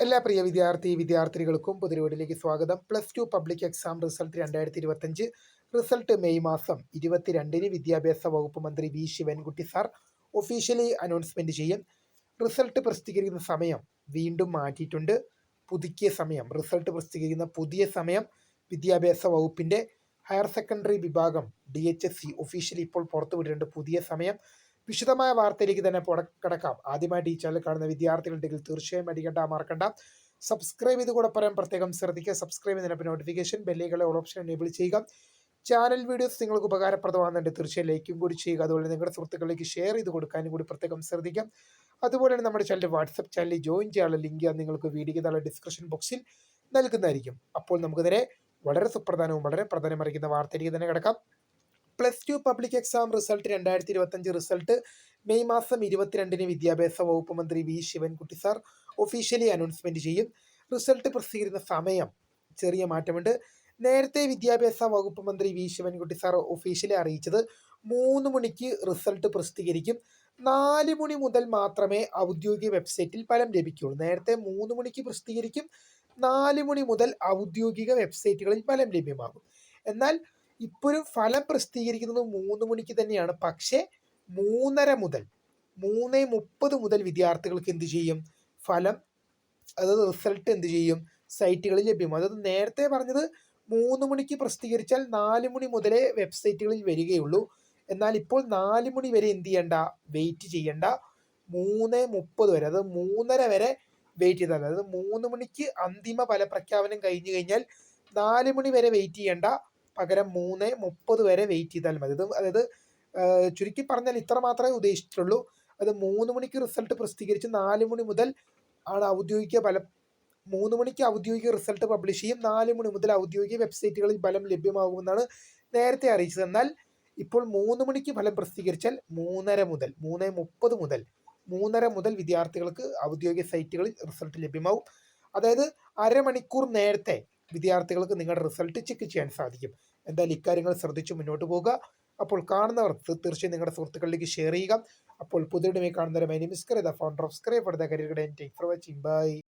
എല്ലാ പ്രിയ വിദ്യാർത്ഥി വിദ്യാർത്ഥിനികൾക്കും പുതിരോടിലേക്ക് സ്വാഗതം. Plus two public exam result രണ്ടായിരത്തി ഇരുപത്തഞ്ച് റിസൾട്ട് മെയ് മാസം ഇരുപത്തിരണ്ടിന് വിദ്യാഭ്യാസ വകുപ്പ് മന്ത്രി V Sivankutty sir officially announcement ചെയ്യും. റിസൾട്ട് പ്രസിദ്ധീകരിക്കുന്ന സമയം വീണ്ടും മാറ്റിയിട്ടുണ്ട്. പുതുക്കിയ സമയം റിസൾട്ട് പ്രസിദ്ധീകരിക്കുന്ന പുതിയ സമയം വിദ്യാഭ്യാസ വകുപ്പിന്റെ ഹയർ സെക്കൻഡറി വിഭാഗം D H S C officially ഇപ്പോൾ പുറത്തുവിട്ടിട്ടുണ്ട്. പുതിയ സമയം വിശദമായ വാർത്തയിലേക്ക് തന്നെ കിടക്കാം. ആദ്യമായിട്ട് ഈ ചാനൽ കാണുന്ന വിദ്യാർത്ഥികളുണ്ടെങ്കിൽ തീർച്ചയായും അടിക്കണ്ട മറക്കണ്ട. സബ്സ്ക്രൈബ് ചെയ്ത് കൂടെ പറയാൻ പ്രത്യേകം ശ്രദ്ധിക്കുക. സബ്സ്ക്രൈബ് ചെയ്യുന്നതിനൊപ്പം നോട്ടിഫിക്കേഷൻ ബെല്ലുകളെ ഓൾ ഓപ്ഷൻ എനേബിൾ ചെയ്യുക. ചാനൽ വീഡിയോസ് നിങ്ങൾക്ക് ഉപകാരപ്രദമാകുന്നുണ്ട്. തീർച്ചയായും ലൈക്കും കൂടി ചെയ്യുക. അതുപോലെ നിങ്ങളുടെ സുഹൃത്തുക്കളിലേക്ക് ഷെയർ ചെയ്ത് കൊടുക്കാനും കൂടി പ്രത്യേകം ശ്രദ്ധിക്കാം അതുപോലെ തന്നെ നമ്മുടെ ചാനൽ വാട്സപ്പ് ചാനലിൽ ജോയിൻ ചെയ്യാനുള്ള ലിങ്ക് നിങ്ങൾക്ക് വീഡിയോയ്ക്ക് താഴെ ഡിസ്ക്രിപ്ഷൻ ബോക്സിൽ നൽകുന്നതായിരിക്കും. അപ്പോൾ നമുക്ക് നേരെ വളരെ സുപ്രധാനവും വളരെ പ്രധാനമറിയിക്കുന്ന വാർത്തയിലേക്ക് തന്നെ കിടക്കാം. Plus two public exam result രണ്ടായിരത്തി ഇരുപത്തഞ്ച് റിസൾട്ട് മെയ് മാസം ഇരുപത്തിരണ്ടിന് വിദ്യാഭ്യാസ വകുപ്പ് മന്ത്രി V Sivankutty sir officially announcement ചെയ്യും. റിസൾട്ട് പ്രസിദ്ധീകരിക്കുന്ന സമയം ചെറിയ മാറ്റമുണ്ട്. നേരത്തെ വിദ്യാഭ്യാസ വകുപ്പ് മന്ത്രി വി ശിവൻകുട്ടി സാർ ഒഫീഷ്യലി അറിയിച്ചത് മൂന്ന് മണിക്ക് റിസൾട്ട് പ്രസിദ്ധീകരിക്കും. നാല് മണി മുതൽ മാത്രമേ ഔദ്യോഗിക വെബ്സൈറ്റിൽ ഫലം ലഭിക്കുകയുള്ളൂ. നേരത്തെ മൂന്ന് മണിക്ക് പ്രസിദ്ധീകരിക്കും. നാല് മണി മുതൽ ഔദ്യോഗിക വെബ്സൈറ്റുകളിൽ ഫലം ലഭ്യമാകും. എന്നാൽ ഇപ്പോഴും ഫലം പ്രസിദ്ധീകരിക്കുന്നത് മൂന്ന് മണിക്ക് തന്നെയാണ്. പക്ഷേ മൂന്നര മുതൽ മൂന്ന് മുപ്പത് മുതൽ വിദ്യാർത്ഥികൾക്ക് എന്ത് ചെയ്യും? ഫലം അതായത് റിസൾട്ട് എന്ത് ചെയ്യും? സൈറ്റുകളിൽ ലഭ്യം അതായത് നേരത്തെ പറഞ്ഞത് മൂന്ന് മണിക്ക് പ്രസിദ്ധീകരിച്ചാൽ നാല് മണി മുതലേ വെബ്സൈറ്റുകളിൽ വരികയുള്ളൂ. എന്നാൽ ഇപ്പോൾ നാല് മണി വരെ എന്ത് ചെയ്യണ്ട? വെയിറ്റ് ചെയ്യണ്ട. മൂന്ന് മുപ്പത് വരെ അതായത് മൂന്നര വരെ വെയിറ്റ് ചെയ്താൽ അതായത് മൂന്ന് മണിക്ക് അന്തിമ ഫലപ്രഖ്യാപനം കഴിഞ്ഞു കഴിഞ്ഞാൽ നാല് മണി വരെ വെയിറ്റ് ചെയ്യണ്ട. പകരം മൂന്ന് മുപ്പത് വരെ വെയിറ്റ് ചെയ്താൽ മതി. അതായത് ചുരുക്കി പറഞ്ഞാൽ ഇത്ര മാത്രമേ ഉദ്ദേശിച്ചിട്ടുള്ളൂ. അത് മൂന്ന് മണിക്ക് റിസൾട്ട് പ്രസിദ്ധീകരിച്ച് നാല് മണി മുതൽ ആണ് ഔദ്യോഗിക ഫലം. മൂന്ന് മണിക്ക് ഔദ്യോഗിക റിസൾട്ട് പബ്ലിഷ് ചെയ്യും. നാല് മണി മുതൽ ഔദ്യോഗിക വെബ്സൈറ്റുകളിൽ ഫലം ലഭ്യമാകുമെന്നാണ് നേരത്തെ അറിയിച്ചത്. എന്നാൽ ഇപ്പോൾ മൂന്ന് മണിക്ക് ഫലം പ്രസിദ്ധീകരിച്ചാൽ മൂന്നര മുതൽ മൂന്ന് മുപ്പത് മുതൽ മൂന്നര മുതൽ വിദ്യാർത്ഥികൾക്ക് ഔദ്യോഗിക സൈറ്റുകളിൽ റിസൾട്ട് ലഭ്യമാവും. അതായത് അരമണിക്കൂർ നേരത്തെ വിദ്യാർത്ഥികൾക്ക് നിങ്ങളുടെ റിസൾട്ട് ചെക്ക് ചെയ്യാൻ സാധിക്കും. എന്തായാലും ഇക്കാര്യങ്ങൾ ശ്രദ്ധിച്ച് മുന്നോട്ട് പോകുക അപ്പോൾ കാണുന്നവർ തീർച്ചയായും നിങ്ങളുടെ സുഹൃത്തുക്കളിലേക്ക് ഷെയർ ചെയ്യുക. അപ്പോൾ പുതിയ കാണുന്നവരെ my name the founder of scribe for the career take for watching bye